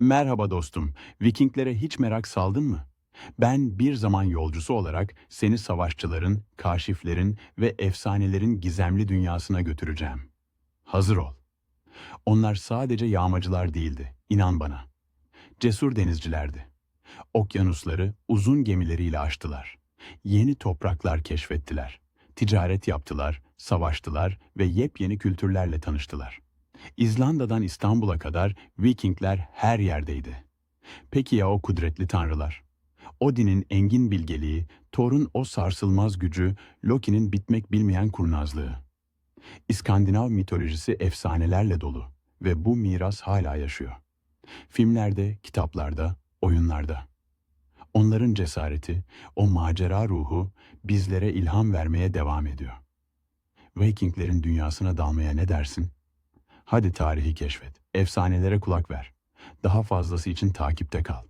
Merhaba dostum. Vikinglere hiç merak saldın mı? Ben bir zaman yolcusu olarak seni savaşçıların, kaşiflerin ve efsanelerin gizemli dünyasına götüreceğim. Hazır ol. Onlar sadece yağmacılar değildi, inan bana. Cesur denizcilerdi. Okyanusları uzun gemileriyle aştılar. Yeni topraklar keşfettiler. Ticaret yaptılar, savaştılar ve yepyeni kültürlerle tanıştılar. İzlanda'dan İstanbul'a kadar Vikingler her yerdeydi. Peki ya o kudretli tanrılar? Odin'in engin bilgeliği, Thor'un o sarsılmaz gücü, Loki'nin bitmek bilmeyen kurnazlığı. İskandinav mitolojisi efsanelerle dolu ve bu miras hala yaşıyor. Filmlerde, kitaplarda, oyunlarda. Onların cesareti, o macera ruhu bizlere ilham vermeye devam ediyor. Vikinglerin dünyasına dalmaya ne dersin? Hadi tarihi keşfet, efsanelere kulak ver. Daha fazlası için takipte kal.